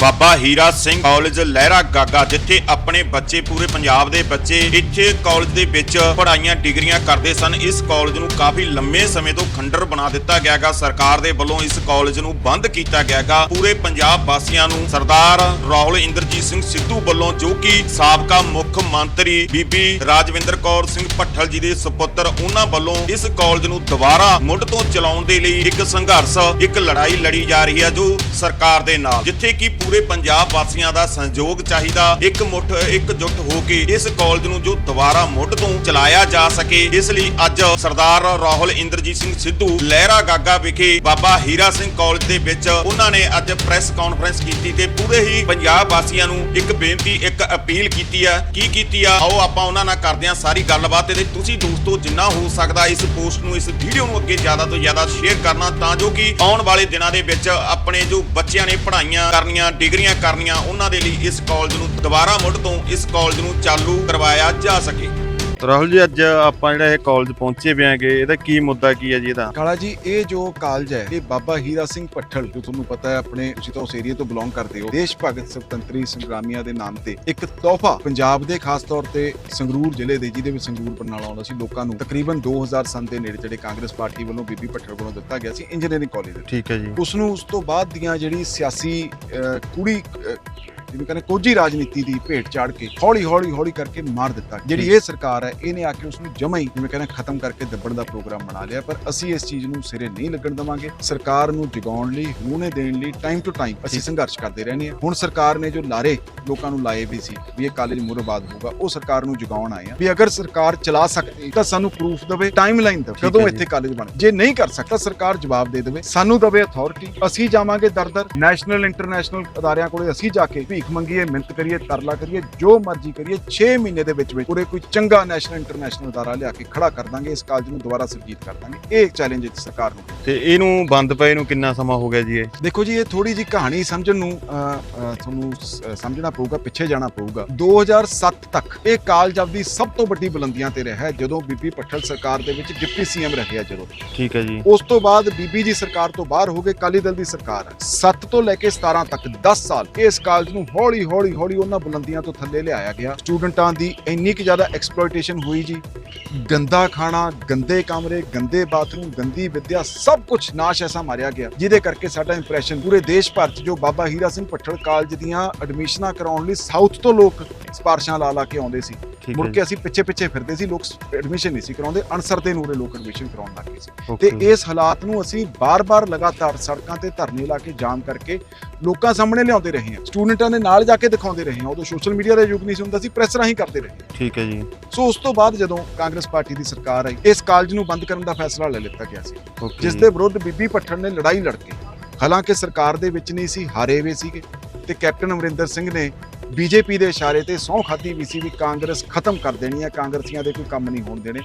ਬਾਬਾ Hira Singh college Lehra Gaga, ਜਿੱਥੇ ਆਪਣੇ ਬੱਚੇ, ਪੂਰੇ ਪੰਜਾਬ ਦੇ ਬੱਚੇ ਇੱਥੇ ਕਾਲਜ ਦੇ ਵਿੱਚ ਪੜ੍ਹਾਈਆਂ, ਡਿਗਰੀਆਂ ਕਰਦੇ ਸਨ। ਇਸ ਕਾਲਜ ਨੂੰ ਕਾਫੀ ਲੰਮੇ ਸਮੇਂ ਤੋਂ ਖੰਡਰ ਬਣਾ ਦਿੱਤਾ ਗਿਆਗਾ। ਸਰਕਾਰ ਦੇ ਵੱਲੋਂ ਇਸ ਕਾਲਜ ਨੂੰ ਬੰਦ ਕੀਤਾ ਗਿਆਗਾ। ਪੂਰੇ ਪੰਜਾਬ ਵਾਸੀਆਂ ਨੂੰ ਸਰਦਾਰ ਰਾਹੁਲ ਇੰਦਰਜੀਤ ਸਿੰਘ ਸਿੱਧੂ ਵੱਲੋਂ, ਜੋ ਕਿ ਸਾਬਕਾ ਮੁੱਖ ਮੰਤਰੀ ਬੀਬੀ ਰਾਜਵਿੰਦਰ ਕੌਰ ਸਿੰਘ ਭੱਠਲ ਜੀ ਦੇ ਸੁਪੁੱਤਰ, ਉਹਨਾਂ ਵੱਲੋਂ ਇਸ ਕਾਲਜ ਨੂੰ ਦੁਬਾਰਾ ਮੁੱਢ ਤੋਂ ਚਲਾਉਣ ਦੇ ਲਈ ਇੱਕ ਸੰਘਰਸ਼, ਇੱਕ ਲੜਾਈ ਲੜੀ ਜਾ ਰਹੀ ਹੈ ਜੋ ਸਰਕਾਰ ਦੇ ਨਾਲ। ਜਿੱਥੇ ਕਿ ਪੂਰੇ ਪੰਜਾਬ ਵਾਸੀਆਂ ਦਾ ਸਹਿਯੋਗ ਚਾਹੀਦਾ। ਇੱਕ ਮੁੱਠ ਇਕਜੁੱਟ ਹੋ ਕੇ ਇਸ ਕਾਲਜ ਨੂੰ ਜੋ ਦੁਬਾਰਾ ਮੁੱਢ ਤੋਂ ਚਲਾਇਆ ਜਾ ਸਕੇ, ਇਸ ਲਈ ਅੱਜ ਸਰਦਾਰ ਰਾਹੁਲ ਇੰਦਰਜੀਤ ਸਿੰਘ ਸਿੱਧੂ ਲਹਿਰਾ ਗਾਗਾ ਵਿਖੇ ਬਾਬਾ ਹੀਰਾ ਸਿੰਘ ਕਾਲਜ ਦੇ ਵਿੱਚ ਉਹਨਾਂ ਨੇ ਅੱਜ ਪ੍ਰੈਸ ਕਾਨਫਰੰਸ ਕੀਤੀ ਤੇ ਪੂਰੇ ਹੀ ਪੰਜਾਬ ਵਾਸੀਆਂ ਨੂੰ ਇੱਕ ਬੇਨਤੀ, ਇੱਕ ਅਪੀਲ ਕੀਤੀ ਆ। ਕੀ ਕੀਤੀ ਆ? ਆਓ ਆਪਾਂ ਉਹਨਾਂ ਨਾਲ ਕਰਦੇ ਹਾਂ ਸਾਰੀ ਗੱਲਬਾਤ ਤੇ ਤੁਸੀਂ ਦੋਸਤੋ ਜਿੰਨਾ ਹੋ ਸਕਦਾ ਇਸ ਪੋਸਟ ਨੂੰ, ਇਸ ਵੀਡੀਓ ਨੂੰ ਅੱਗੇ ਜ਼ਿਆਦਾ ਤੋਂ ਜ਼ਿਆਦਾ ਸ਼ੇਅਰ ਕਰਨਾ ਤਾਂ ਜੋ ਕਿ ਆਉਣ ਵਾਲੇ ਦਿਨਾਂ ਦੇ ਵਿੱਚ ਆਪਣੇ ਜੋ ਬੱਚਿਆਂ ਨੇ ਪੜ੍ਹਾਈਆਂ ਕਰਨੀਆਂ ਡਿਗਰੀਆਂ ਕਰਨੀਆਂ ਉਹਨਾਂ ਦੇ ਲਈ ਇਸ ਕਾਲਜ ਨੂੰ ਦੁਬਾਰਾ ਮੁੱਢ ਤੋਂ ਇਸ ਕਾਲਜ ਨੂੰ ਚਾਲੂ ਕਰਵਾਇਆ ਜਾ ਸਕੇ। ਰਾਹੁਲ ਜੀ ਅੱਜ ਆਪਾਂ ਜਿਹੜਾ ਇਹ ਕਾਲਜ ਪਹੁੰਚੇ ਵੀ ਆਂਗੇ ਇਹਦਾ ਕੀ ਮੁੱਦਾ ਕੀ ਹੈ ਜੀ ਇਹਦਾ? ਕਾਲਾ ਜੀ ਇਹ ਜੋ ਕਾਲਜ ਹੈ ਇਹ ਬਾਬਾ ਹੀਰਾ ਸਿੰਘ ਪੱਠਲ ਜੋ ਤੁਹਾਨੂੰ ਪਤਾ ਹੈ ਆਪਣੇ ਤੁਸੀਂ ਤਾਂ ਉਸ ਏਰੀਆ ਤੋਂ ਬਿਲੋਂਗ ਕਰਦੇ ਹੋ ਦੇਸ਼ ਭਗਤ ਸੁਤੰਤਰੀ ਸੰਗਰਾਮੀਆਂ ਦੇ ਨਾਮ ਤੇ ਇੱਕ ਤੋਹਫਾ ਪੰਜਾਬ ਦੇ ਖਾਸ ਤੌਰ ਤੇ ਸੰਗਰੂਰ ਜ਼ਿਲ੍ਹੇ ਦੇ ਜਿਹਦੇ ਵਿੱਚ ਸੰਗਰੂਰ ਬਰਨਾਲਾ ਆਉਂਦਾ ਸੀ ਲੋਕਾਂ ਨੂੰ ਤਕਰੀਬਨ 2000 ਸੰਨ ਦੇ ਨੇੜੇ ਜਿਹੜੇ ਕਾਂਗਰਸ ਪਾਰਟੀ ਵੱਲੋਂ ਬੀਬੀ ਪੱਠਲ ਵੱਲੋਂ ਦਿੱਤਾ ਗਿਆ ਸੀ ਇੰਜੀਨੀਅਰਿੰਗ ਕਾਲਜ ਠੀਕ ਹੈ ਜੀ। ਉਸ ਨੂੰ ਉਸ ਤੋਂ ਬਾਅਦ ਦੀਆਂ ਜਿਹੜੀ ਸਿਆਸੀ ਕੁੜੀ ਜਿਹਨੂੰ ਕਹਿੰਦੇ ਕੋਝੀ ਰਾਜਨੀਤੀ ਦੀ ਭੇਟ ਚਾੜ ਕੇ ਹੌਲੀ ਹੌਲੀ ਹੌਲੀ ਕਰਕੇ ਮਾਰ ਦਿੱਤਾ। ਜਿਹੜੀ ਇਹ ਸਰਕਾਰ ਹੈ ਇਹਨੇ ਆ ਕੇ ਉਸ ਨੂੰ ਜਮਾ ਹੀ ਜਿਵੇਂ ਕਹਿੰਦੇ ਖਤਮ ਕਰਕੇ ਦੱਬਣ ਦਾ ਪ੍ਰੋਗਰਾਮ ਬਣਾ ਲਿਆ ਪਰ ਅਸੀਂ ਇਸ ਚੀਜ਼ ਨੂੰ ਸਿਰੇ ਨਹੀਂ ਲੱਗਣ ਦਵਾਂਗੇ। ਸਰਕਾਰ ਨੂੰ ਜਗਾਉਣ ਲਈ ਹੁਣੇ ਦੇਣ ਲਈ ਟਾਈਮ ਟੂ ਟਾਈਮ ਅਸੀਂ ਸੰਘਰਸ਼ ਕਰਦੇ ਰਹਿੰਦੇ ਹਾਂ। ਹੁਣ ਸਰਕਾਰ ਨੇ ਜੋ ਲਾਰੇ ਲੋਕਾਂ ਨੂੰ ਲਾਏ ਵੀ ਸੀ ਵੀ ਇਹ ਕਾਲਜ ਮੁਰਬਾਦ ਹੋਊਗਾ ਉਹ ਸਰਕਾਰ ਨੂੰ ਜਗਾਉਣ ਆਏ ਆ ਵੀ ਅਗਰ ਸਰਕਾਰ ਚਲਾ ਸਕਦੀ ਤਾਂ ਸਾਨੂੰ ਪ੍ਰੂਫ ਦੇਵੇ ਟਾਈਮਲਾਈਨ ਦੇਵੇ ਹੈ ਕਦੋਂ। ਇੱਥੇ ਕਾਲਜ ਬਣੇ। ਜੇ ਨਹੀਂ ਕਰ ਸਕਦਾ ਸਰਕਾਰ ਜਵਾਬ ਦੇ ਦੇਵੇ ਸਾਨੂੰ ਦਵੇ ਅਥਾਰਟੀ ਅਸੀਂ ਜਾਵਾਂਗੇ ਦਰ ਦਰ ਨੈਸ਼ਨਲ ਇੰਟਰਨੈਸ਼ਨਲ ਅਦਾਰਿਆਂ ਕੋਲੇ ਅਸੀਂ ਜਾ ਕੇ ਭੀਖ ਮੰਗੀਏ ਮਿਹਨਤ ਕਰੀਏ ਤਰਲਾ ਕਰੀਏ ਜੋ ਮਰਜ਼ੀ ਕਰੀਏ 6 ਮਹੀਨੇ ਦੇ ਵਿੱਚ ਵਿੱਚ ਉਰੇ ਕੋਈ ਚੰਗਾ ਨੈਸ਼ਨਲ ਇੰਟਰਨੈਸ਼ਨਲ ਅਦਾਰਾ ਲਿਆ ਕੇ ਖੜਾ ਕਰ ਦਾਂਗੇ ਇਸ ਕਾਲਜ ਨੂੰ ਦੁਬਾਰਾ ਸਰਜੀਤ ਕਰ ਦਾਂਗੇ। ਇਹ ਚੈਲੰਜ ਹੈ ਸਰਕਾਰ ਨੂੰ। ਤੇ ਇਹਨੂੰ ਬੰਦ ਪਏ ਨੂੰ ਕਿੰਨਾ ਸਮਾਂ ਹੋ ਗਿਆ ਜੀ ਇਹ? ਦੇਖੋ ਜੀ ਇਹ ਥੋੜੀ ਜੀ ਕਹਾਣੀ ਸਮਝਣ ਨੂੰ ਤੁਹਾਨੂੰ ਸਮਝਣਾ ਪਊਗਾ ਪਿੱਛੇ ਜਾਣਾ ਪਊਗਾ। 2007 ਤੱਕ ਇਹ ਕਾਲਜ ਆਪਦੀ ਸਭ ਤੋਂ ਵੱਡੀ ਬੁਲੰਦੀਆਂ ਤੇ ਰਿਹਾ ਜਦੋਂ ਬੀਬੀ ਪੱਠਲ ਸਰਕਾਰ ਦੇ ਵਿੱਚ ਡਿਪਟੀ ਸੀਐਮ ਰਹਿਆ ਜਦੋਂ। ਠੀਕ ਹੈ ਜੀ। ਉਸ ਤੋਂ ਬਾਅਦ ਬੀਬੀ ਜੀ ਸਰਕਾਰ ਤੋਂ ਬਾਹਰ ਹੋ ਗਏ ਕਾਲੀ ਦਲ ਦੀ ਸਰਕਾਰ। ਹੈ 7 ਤੋਂ ਲੈ ਕੇ 17 ਤੱਕ 10 ਸਾਲ ਇਸ ਕਾਲਜ ਨੂੰ ਹੌਲੀ ਹੌਲੀ ਹੌਲੀ ਉਹਨਾਂ ਬੁਲੰਦੀਆਂ ਤੋਂ ਥੱਲੇ ਲਿਆਇਆ ਗਿਆ। ਸਟੂਡੈਂਟਾਂ ਦੀ ਇੰਨੀ ਕਿ ਜ਼ਿਆਦਾ ਐਕਸਪਲੋਇਟੇਸ਼ਨ ਹੋਈ ਜੀ। ਗੰਦਾ ਖਾਣਾ, ਗੰਦੇ ਕਮਰੇ, ਗੰਦੇ ਬਾਥਰੂਮ ਗੰਦੀ ਵਿੱਦਿਆ, ਸਭ ਕੁਝ ਨਾਸ਼ ਐਸਾ ਮਾਰਿਆ ਗਿਆ। ਜਿਹਦੇ ਕਰਕੇ ਸਾਡਾ ਇੰਪ੍ਰੈਸ਼ਨ ਪੂਰੇ ਦੇਸ਼ ਭਰ 'ਚ ਜੋ ਬਾਬਾ ਹੀਰਾ ਸਿੰਘ ਪੱਠਲ ਕਾਲਜ ਦੀਆਂ ਐਡਮਿਸ਼ਨਾਂ ਕਰਾਉਣ ਲਈ ਸਾਊਥ ਤੋਂ ਲੋਕ ਸਿਫਾਰਸ਼ਾਂ ਲਾ ਲਾ ਕੇ ਆਉਂਦੇ ਸੀ। ਮੁੜ ਕੇ ਅਸੀਂ ਪਿੱਛੇ ਪਿੱਛੇ ਫਿਰਦੇ ਸੀ ਲੋਕ ਐਡਮਿਸ਼ਨ ਨਹੀਂ ਸੀ ਕਰਾਉਂਦੇ ਅਨਸਰ ਦੇ ਨੂਰੇ ਲੋਕ ਐਡਮਿਸ਼ਨ ਕਰਾਉਣ ਲੱਗ ਗਏ ਸੀ। ਤੇ ਇਸ ਹਾਲਾਤ ਨੂੰ ਅਸੀਂ ਬਾਰ-ਬਾਰ ਲਗਾਤਾਰ ਸੜਕਾਂ ਤੇ ਧਰਨੇ ਲਾ ਕੇ ਜਾਮ ਕਰਕੇ ਲੋਕਾਂ ਸਾਹਮਣੇ ਲਿਆਉਂਦੇ ਰਹੇ ਹਾਂ। ਸਟੂਡੈਂਟਾਂ ਦੇ ਨਾਲ ਜਾ ਕੇ ਦਿਖਾਉਂਦੇ ਰਹੇ ਹਾਂ। ਉਦੋਂ ਸੋਸ਼ਲ ਮੀਡੀਆ ਦਾ ਯੁੱਗ ਨਹੀਂ ਸੀ ਹੁੰਦਾ ਸੀ ਪ੍ਰੈਸ ਰਾਹੀਂ ਕਰਦੇ ਰਹੇ ਠੀਕ ਹੈ ਜੀ। ਸੋ ਉਸ ਤੋਂ ਬਾਅਦ ਜਦੋਂ ਕਾਂਗਰਸ ਪਾਰਟੀ ਦੀ ਸਰਕਾਰ ਆਈ ਇਸ ਕਾਲਜ ਨੂੰ ਬੰਦ ਕਰਨ ਦਾ ਫੈਸਲਾ ਲੈ ਲਿੱਤਾ ਗਿਆ ਸੀ। ਜਿਸ ਦੇ ਵਿਰੁੱਧ ਬੀਬੀ ਪੱਠਣ ਨੇ ਲੜਾਈ ਲੜ ਕੇ ਹਾਲਾਂਕਿ ਸਰਕਾਰ ਦੇ ਵਿੱਚ ਨਹੀਂ ਸੀ ਹਾਰੇ ਹੋਏ ਸੀਗੇ। ਤੇ ਕੈਪਟਨ ਅਮਰਿੰਦਰ ਸਿੰਘ ਨੇ ਬੀਜੇਪੀ ਦੇ ਇਸ਼ਾਰੇ ਤੇ ਸਹੁੰ ਖਾਧੀ ਵੀ ਸੀ ਵੀ ਕਾਂਗਰਸ ਖਤਮ ਕਰ ਦੇਣੀ ਹੈ ਕਾਂਗਰਸੀਆਂ ਦੇ ਕੋਈ ਕੰਮ ਨਹੀਂ ਹੋਣ ਦੇਣੇ।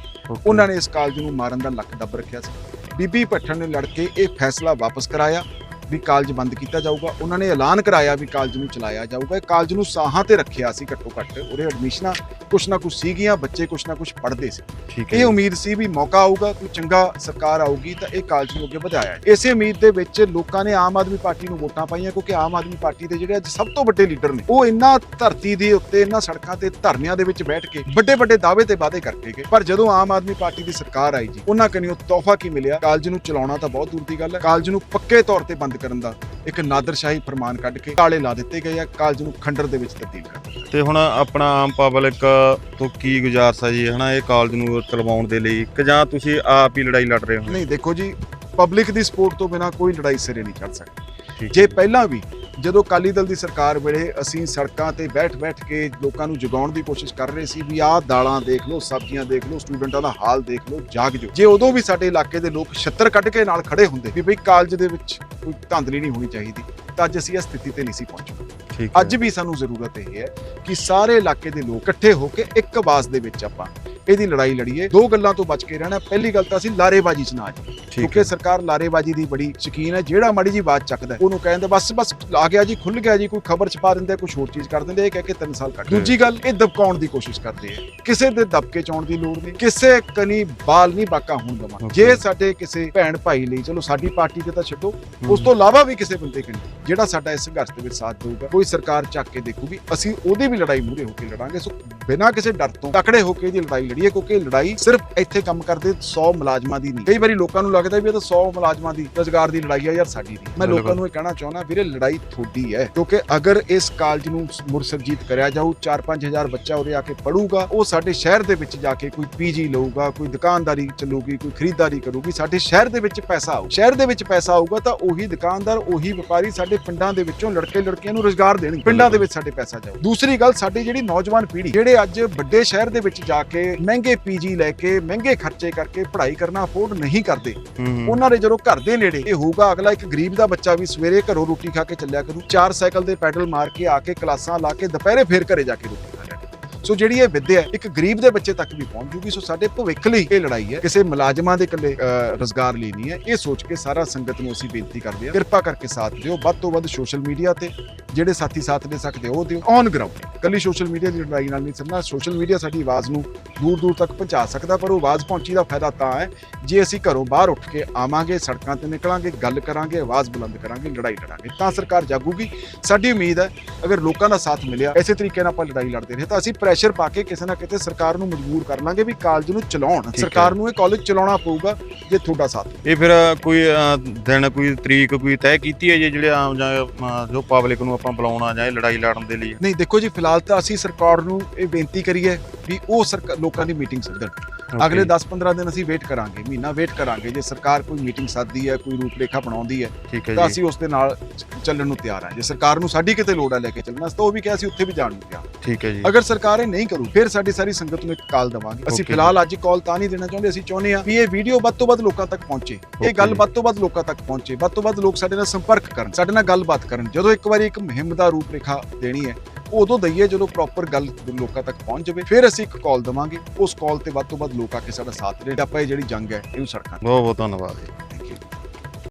ਉਹਨਾਂ ਨੇ ਇਸ ਕਾਲਜ ਨੂੰ ਮਾਰਨ ਦਾ ਲੱਕ ਦੱਬ ਰੱਖਿਆ ਸੀ। ਬੀਬੀ ਪੱਠਣ ਨੇ ਲੜ ਕੇ ਇਹ ਫੈਸਲਾ ਵਾਪਸ ਕਰਾਇਆ ਵੀ ਕਾਲਜ ਬੰਦ ਕੀਤਾ ਜਾਊਗਾ। ਉਹਨਾਂ ਨੇ ਐਲਾਨ ਕਰਾਇਆ ਵੀ ਕਾਲਜ ਨੂੰ ਚਲਾਇਆ ਜਾਊਗਾ। ਇਹ ਕਾਲਜ ਨੂੰ ਸਾਹਾਂ ਤੇ ਰੱਖਿਆ ਸੀ ਘੱਟੋ ਘੱਟ। ਉਹਦੇ ਐਡਮਿਸ਼ਨਾਂ ਕੁਛ ਨਾ ਕੁਛ ਸੀਗੀਆਂ ਬੱਚੇ ਕੁਛ ਨਾ ਕੁਛ ਪੜ੍ਹਦੇ ਸੀ ਠੀਕ ਹੈ ਇਹ। ਉਮੀਦ ਸੀ ਵੀ ਮੌਕਾ ਆਊਗਾ ਕੋਈ ਚੰਗਾ ਸਰਕਾਰ ਆਊਗੀ ਤਾਂ ਇਹ ਕਾਲਜ ਨੂੰ ਅੱਗੇ ਵਧਾਇਆ। ਇਸੇ ਉਮੀਦ ਦੇ ਵਿੱਚ ਲੋਕਾਂ ਨੇ ਆਮ ਆਦਮੀ ਪਾਰਟੀ ਨੂੰ ਵੋਟਾਂ ਪਾਈਆਂ ਕਿਉਂਕਿ ਆਮ ਆਦਮੀ ਪਾਰਟੀ ਦੇ ਜਿਹੜੇ ਅੱਜ ਸਭ ਤੋਂ ਵੱਡੇ ਲੀਡਰ ਨੇ ਉਹ ਇੰਨਾ ਧਰਤੀ ਦੇ ਉੱਤੇ ਇੰਨਾ ਸੜਕਾਂ ਤੇ ਧਰਨਿਆਂ ਦੇ ਵਿੱਚ ਬੈਠ ਕੇ ਵੱਡੇ ਵੱਡੇ ਦਾਅਵੇ ਤੇ ਵਾਅਦੇ ਕਰਕੇ ਗਏ ਪਰ ਜਦੋਂ ਆਮ ਆਦਮੀ ਪਾਰਟੀ ਦੀ ਸਰਕਾਰ ਆਈ ਜੀ ਉਹਨਾਂ ਕਨੀਓ ਤੋਹਫਾ ਕੀ ਮਿਲਿਆ ਕਾਲਜ ਨੂੰ ਚਲਾਉਣਾ ਤਾਂ ਬਹੁਤ ਦੂਰ ਦੀ ਗੱਲ ਹੈ ਕਾਲਜ ਨੂੰ ਪੱਕੇ ਤੌਰ ਤੇ ਬੰਦ ਕਰਨ ਦਾ ਇੱਕ ਨਾਦਰਸ਼ਾਹੀ ਫਰਮਾਨ ਕੱਢ ਕੇ ਤਾਲੇ ਲਾ ਦਿੱਤੇ ਗਏ ਆ ਕਾਲਜ ਨੂੰ ਖੰਡਰ ਦੇ ਵਿੱਚ ਤਬਦੀਲ ਕਰ ਦਿੱਤਾ। ਤੇ ਹੁਣ ਆਪਣਾ ਆਮ ਪਬਲਿਕ ਤੋਂ ਕੀ ਗੁਜ਼ਾਰਿਸ਼ ਹੈ ਜੀ? ਹਨਾ ਇਹ ਕਾਲਜ ਨੂੰ ਚਲਵਾਉਣ ਦੇ ਲਈ ਕਿ ਜਾਂ ਤੁਸੀਂ ਆਪ ਹੀ ਲੜਾਈ ਲੜ ਰਹੇ ਹੋ? ਨਹੀਂ ਦੇਖੋ ਜੀ ਪਬਲਿਕ ਦੀ ਸਪੋਰਟ ਤੋਂ ਬਿਨਾ ਕੋਈ ਲੜਾਈ ਸਿਰੇ ਨਹੀਂ ਚੜ ਸਕਦੀ। ਜੇ ਪਹਿਲਾਂ ਵੀ ਜਦੋਂ ਅਕਾਲੀ ਦਲ ਦੀ ਸਰਕਾਰ ਵੇਲੇ ਅਸੀਂ ਸੜਕਾਂ ਤੇ ਬੈਠ-ਬੈਠ ਕੇ ਲੋਕਾਂ ਨੂੰ ਜਗਾਉਣ ਦੀ ਕੋਸ਼ਿਸ਼ ਕਰ ਰਹੇ ਸੀ ਵੀ ਆਹ ਦਾਲਾਂ ਦੇਖ ਲਓ ਸਬਜ਼ੀਆਂ ਦੇਖ ਲਓ ਸਟੂਡੈਂਟਾਂ ਦਾ ਹਾਲ ਦੇਖ ਲਓ ਜਾਗ ਜੋ ਜੇ ਉਦੋਂ ਵੀ ਸਾਡੇ ਇਲਾਕੇ ਦੇ ਲੋਕ ਛੱਤਰ ਕੱਢ ਕੇ ਨਾਲ ਖੜੇ ਹੁੰਦੇ ਵੀ ਬਈ ਕਾਲਜ ਦੇ ਵਿੱਚ ਕੋਈ ਧਾਂਦਲੀ ਨਹੀਂ ਹੋਣੀ ਚਾਹੀਦੀ ਤਾਂ ਅੱਜ ਅਸੀਂ ਇਸ ਸਥਿਤੀ ਤੇ ਨਹੀਂ ਸੀ ਹੈ। ਅੱਜ ਵੀ ਸਾਨੂੰ ਜ਼ਰੂਰਤ ਇਹ ਹੈ ਕਿ ਸਾਰੇ ਇਲਾਕੇ ਦੇ ਲੋਕ ਇਕੱਠੇ ਹੋ ਕੇ ਇੱਕ ਆਵਾਜ਼ ਦੇ ਵਿੱਚ ਆਪਾਂ ਇਹਦੀ ਲੜਾਈ ਲੜੀਏ ਦੋ ਗੱਲਾਂ ਤੋਂ ਬਚ ਕੇ ਰਹਿਣਾ। ਪਹਿਲੀ ਗੱਲ ਤਾਂ ਅਸੀਂ ਲਾਰੇਬਾਜ਼ੀ 'ਚ ਨਾ ਠੀਕ ਕਿਉਂਕਿ ਸਰਕਾਰ ਲਾਰੇਬਾਜ਼ੀ ਦੀ ਬੜੀ ਸ਼ਕੀਨ ਹੈ। ਜਿਹੜਾ ਮਾੜੀ ਜੀ ਬਾਤ ਚੱਕਦਾ ਉਹਨੂੰ ਕਹਿੰਦੇ ਬਸ ਬਸ ਆ ਗਿਆ ਜੀ ਖੁੱਲ ਗਿਆ ਜੀ ਕੋਈ ਖਬਰ ਛਪਾ ਦਿੰਦੇ ਕੁਝ ਹੋਰ ਚੀਜ਼ ਕਰ ਦਿੰਦੇ ਇਹ ਕਹਿ ਕੇ 3 ਸਾਲ ਕੱਢ ਦੂਜੀ ਗੱਲ ਇਹ ਦਬਕਾਉਣ ਦੀ ਕੋਸ਼ਿਸ਼ ਕਰਦੇ ਆ ਕਿਸੇ ਦੇ ਦਬਕੇ ਚਾਉਣ ਦੀ ਲੋੜ ਨਹੀਂ। ਕਿਸੇ ਕਨੀ ਬਾਲ ਨਹੀਂ ਬਾਕਾ ਹੋਣ ਦਵਾਂ. ਜੇ ਸਾਡੇ ਕਿਸੇ ਭੈਣ ਭਾਈ ਲਈ ਚਲੋ ਸਾਡੀ ਪਾਰਟੀ ਤੇ ਤਾਂ ਛੱਡੋ ਉਸ ਤੋਂ ਇਲਾਵਾ ਵੀ ਕਿਸੇ ਬੰਦੇ ਕਨੀ ਜਿਹੜਾ ਸਾਡਾ ਇਸ ਸੰਘਰਸ਼ ਦੇ ਵਿੱਚ ਸਾਥ ਦੇਊਗਾ ਕੋਈ ਸਰਕਾਰ ਚੱਕ ਕੇ ਦੇਖੂਗੀ ਅਸੀਂ ਉਹਦੀ ਵੀ ਲੜਾਈ ਮੂਰੇ ਹੋ ਕੇ ਲੜਾਂਗੇ। ਸੋ ਬਿਨਾਂ ਕਿਸੇ ਡਰ ਤੋਂ ਤਕੜੇ ਹੋ ਕੇ ਇਹਦੀ ਲੜਾਈ ਲੜੀਏ ਕਿਉਂਕਿ ਲੜਾਈ ਸਿਰਫ ਇੱਥੇ ਕੰਮ ਕਰਦੇ 100 ਮੁਲਾਜ਼ਮਾਂ ਦੀ ਨਹੀਂ। ਕਈ ਵਾਰੀ ਲੋਕਾਂ ਨੂੰ ਲੱਗਦਾ ਵੀ ਇਹ ਤਾਂ 100 ਮੁਲਾਜ਼ਮਾਂ ਦੀ ਰੋਜ਼ਗਾਰ ਦੀ ਲੜਾਈ ਹੈ ਯਾਰ ਸਾਡੀ ਨਹੀਂ ਮੈਂ। ਲੋਕਾਂ ਨੂੰ ਇਹ ਕਹਿਣਾ ਚਾਹੁੰਦਾ ਵੀਰੇ ਲੜਾਈ ਤੁਹਾਡੀ ਹੈ ਕਿਉਂਕਿ ਅਗਰ ਇਸ ਕਾਲਜ ਨੂੰ ਮੁਰਸਰਜੀਤ ਕਰਿਆ ਜਾਊ 4-5000 ਬੱਚਾ ਉਰੇ ਆ ਕੇ ਪੜੂਗਾ ਉਹ ਸਾਡੇ ਸ਼ਹਿਰ ਦੇ ਵਿੱਚ ਜਾ ਕੇ ਕੋਈ ਪੀਜੀ ਲਊਗਾ ਕੋਈ ਦੁਕਾਨਦਾਰੀ ਚੱਲੂਗੀ ਕੋਈ ਖਰੀਦਦਾਰੀ ਕਰੂਗੀ ਸਾਡੇ ਸ਼ਹਿਰ ਦੇ ਵਿੱਚ ਪੈਸਾ ਆਊ। ਸ਼ਹਿਰ ਦੇ ਵਿੱਚ ਪੈਸਾ ਆਊਗਾ ਤਾਂ ਉਹੀ ਦੁਕਾਨਦਾਰ ਉਹੀ ਵਪਾਰੀ ਸਾਡੇ ਪਿੰਡਾਂ ਦੇ ਵਿੱਚੋਂ ਲੜਕੇ ਲੜਕੀਆਂ ਨੂੰ ਰੋਜ਼ਗਾਰ ਦੇਣਗੇ ਪਿੰਡਾਂ ਦੇ ਵਿੱਚ ਸਾਡੇ ਪੈਸਾ ਜਾਊ। ਦੂਸਰੀ ਗੱਲ ਸਾਡੀ ਜਿਹੜੀ ਨੌਜਵਾਨ ਪੀੜ੍ਹੀ ਜਿਹੜੇ ਅੱਜ ਵੱਡੇ ਸ਼ਹਿਰ ਦੇ ਵਿੱਚ ਜਾ ਕੇ ਮਹਿੰਗੇ ਪੀਜੀ ਲੈ ਕੇ ਮਹਿੰਗੇ ਖਰਚੇ ਕਰਕੇ ਪੜ੍ਹਾਈ ਕਰਨਾ ਅਫੋਰਡ ਨਹੀਂ ਕਰਦੇ। ਉਹਨਾਂ ਦੇ ਜਦੋਂ ਘਰ ਦੇ ਨੇੜੇ ਇਹ ਹੋਊਗਾ ਅਗਲਾ ਇੱਕ ਗਰੀਬ ਦਾ ਬੱਚਾ ਵੀ ਸਵੇਰੇ ਘਰੋਂ ਰੋਟੀ ਖਾ ਕੇ ਚੱਲਿਆ ਕਰੂ ਚਾਰ ਸਾਈਕਲ ਦੇ ਪੈਡਲ ਮਾਰ ਕੇ ਆ ਕੇ ਕਲਾਸਾਂ ਲਾ ਕੇ ਦੁਪਹਿਰੇ ਫੇਰ ਘਰੇ ਜਾ ਕੇ ਰੋਟੀ। ਸੋ ਜਿਹੜੀ ਇਹ ਵਿੱਦਿਆ ਇੱਕ ਗਰੀਬ ਦੇ ਬੱਚੇ ਤੱਕ ਵੀ ਪਹੁੰਚ ਜੂਗੀ। ਸੋ ਸਾਡੇ ਭਵਿੱਖ ਲਈ ਇਹ ਲੜਾਈ ਹੈ। ਕਿਸੇ ਮੁਲਾਜ਼ਮਾਂ ਦੇ ਇਕੱਲੇ ਅਹ, ਰੁਜ਼ਗਾਰ ਲਈ ਨਹੀਂ ਹੈ। ਇਹ ਸੋਚ ਕੇ ਸਾਰਾ ਸੰਗਤ ਨੂੰ ਅਸੀਂ ਬੇਨਤੀ ਕਰਦੇ ਹਾਂ ਕਿਰਪਾ ਕਰਕੇ ਸਾਥ ਦਿਓ। ਵੱਧ ਤੋਂ ਵੱਧ ਸੋਸ਼ਲ ਮੀਡੀਆ ਤੇ ਜਿਹੜੇ ਸਾਥੀ ਸਾਥ ਦੇ ਸਕਦੇ ਉਹ ਦਿਓ। ਔਨ ਗਰਾਊਂਡ ਕੱਲੀ ਸੋਸ਼ਲ ਮੀਡੀਆ ਦੀ ਲੜਾਈ ਨਾਲ ਨਹੀਂ ਸਮਝਣਾ ਸੋਸ਼ਲ ਮੀਡੀਆ ਸਾਡੀ ਆਵਾਜ਼ ਨੂੰ ਦੂਰ ਦੂਰ ਤੱਕ ਪਹੁੰਚਾ ਸਕਦਾ ਪਰ ਉਹ ਆਵਾਜ਼ ਪਹੁੰਚੀ ਦਾ ਫਾਇਦਾ ਤਾਂ ਹੈ। ਜੇ ਅਸੀਂ ਘਰੋਂ ਬਾਹਰ ਉੱਠ ਕੇ ਆਵਾਂਗੇ ਸੜਕਾਂ ਤੇ ਨਿਕਲਾਂਗੇ ਗੱਲ ਕਰਾਂਗੇ ਆਵਾਜ਼ ਬੁਲੰਦ ਕਰਾਂਗੇ ਲੜਾਈ ਲੜਾਂਗੇ ਤਾਂ ਸਰਕਾਰ ਜਾਗੂਗੀ। ਸਾਡੀ ਉਮੀਦ ਹੈ ਅਗਰ ਲੋਕਾਂ ਦਾ ਸਾਥ ਮਿਲਿਆ ਇਸੇ ਤਰੀਕੇ ਨਾਲ ਆਪਾਂ ਲੜਾਈ ਲੜਦੇ ਰਹੇ ਤਾਂ ਅਸੀਂ ਪ੍ਰੈਸ਼ਰ ਪਾ ਕੇ ਕਿਸੇ ਨਾ ਕਿਤੇ ਸਰਕਾਰ ਨੂੰ ਮਜਬੂਰ ਕਰ ਲਾਂਗੇ ਵੀ ਕਾਲਜ ਨੂੰ ਚਲਾਉਣ। ਸਰਕਾਰ ਨੂੰ ਇਹ ਕਾਲਜ ਚਲਾਉਣਾ ਪਊਗਾ ਜੇ ਤੁਹਾਡਾ ਸਾਥ। ਇਹ ਫਿਰ ਕੋਈ ਦਿਨ ਕੋਈ ਤਰੀਕ ਕੋਈ ਤੈਅ ਕੀਤੀ ਹੈ ਜੀ ਜਿਹੜੇ ਆਮ ਜਾਂ ਜੋ ਪਬਲਿਕ ਨੂੰ ਆਪਾਂ ਬੁਲਾਉਣਾ ਜਾਂ ਇਹ ਲੜਾਈ ਲੜਨ ਦੇ ਲਈ ਨਹੀਂ ਦੇਖੋ ਜੀ ਫਿਲਹਾਲ ਤਾਂ ਅਸੀਂ ਸਰਕਾਰ ਨੂੰ ਇਹ ਬੇਨਤੀ ਕਰੀਏ ਵੀ ਉਹ ਲੋਕਾਂ ਦੀ ਮੀਟਿੰਗ ਸੱਦਣ ਅਗਲੇ 10-15 ਦਿਨ ਅਸੀਂ ਵੇਟ ਕਰਾਂਗੇ ਮਹੀਨਾ ਵੇਟ ਕਰਾਂਗੇ ਜੇ ਸਰਕਾਰ ਕੋਈ ਮੀਟਿੰਗ ਸੱਦਦੀ ਹੈ ਕੋਈ ਰੂਪਰੇਖਾ ਬਣਾਉਂਦੀ ਹੈ ਤਾਂ ਅਸੀਂ ਉਸ ਦੇ ਨਾਲ ਚੱਲਣ ਨੂੰ ਤਿਆਰ ਹਾਂ। ਜੇ ਸਰਕਾਰ ਨੂੰ ਸਾਡੀ ਕਿਤੇ ਲੋੜ ਹੈ ਲੈ ਕੇ ਚੱਲਣਾ ਤਾਂ ਉਹ ਵੀ ਕਿਹਾ ਅਸੀਂ ਉੱਥੇ ਵੀ ਜਾਣ ਨੂੰ ਤਿਆਰ। ਠੀਕ ਹੈ ਜੀ। ਅਗਰ ਸਰਕਾਰ ਇਹ ਨਹੀਂ ਕਰੂ ਫਿਰ ਸਾਡੀ ਸਾਰੀ ਸੰਗਤ ਨੂੰ ਇੱਕ ਕਾਲ ਦਵਾਂਗੇ। ਅਸੀਂ ਫਿਲਹਾਲ ਅੱਜ ਕਾਲ ਤਾਂ ਨਹੀਂ ਦੇਣਾ ਚਾਹੁੰਦੇ ਅਸੀਂ ਚਾਹੁੰਦੇ ਹਾਂ ਵੀ ਇਹ ਵੀਡੀਓ ਵੱਧ ਤੋਂ ਵੱਧ ਲੋਕਾਂ ਤੱਕ ਪਹੁੰਚੇ। ਇਹ ਗੱਲ। ਵੱਧ ਤੋਂ ਵੱਧ ਲੋਕਾਂ ਤੱਕ ਪਹੁੰਚੇ। ਵੱਧ ਤੋਂ ਵੱਧ ਲੋਕ ਸਾਡੇ ਨਾਲ ਸੰਪਰਕ ਕਰਨ ਸਾਡੇ ਨਾਲ ਗੱਲਬਾਤ ਕਰਨ। ਜਦੋਂ ਇੱਕ ਵਾਰੀ ਇੱਕ ਮੁਹਿੰਮ ਦਾ ਰੂਪਰੇਖਾ ਦੇਣੀ ਹੈ ਉਦੋਂ ਦਈਏ ਜਦੋਂ ਪ੍ਰੋਪਰ ਗੱਲ ਲੋਕਾਂ ਤੱਕ ਪਹੁੰਚ ਜਾਵੇ, ਫਿਰ ਅਸੀਂ ਇੱਕ ਕਾਲ ਦਵਾਂਗੇ। ਉਸ ਕਾਲ ਤੇ ਵੱਧ ਤੋਂ ਵੱਧ ਲੋਕ ਆ ਕੇ ਸਾਡਾ ਸਾਥ ਦੇ ਆਪਾਂ ਇਹ ਜਿਹੜੀ ਜੰਗ ਹੈ, ਇਹਨੂੰ ਸੜਕਾਂ ਤੇ। ਬਹੁਤ ਬਹੁਤ ਧੰਨਵਾਦ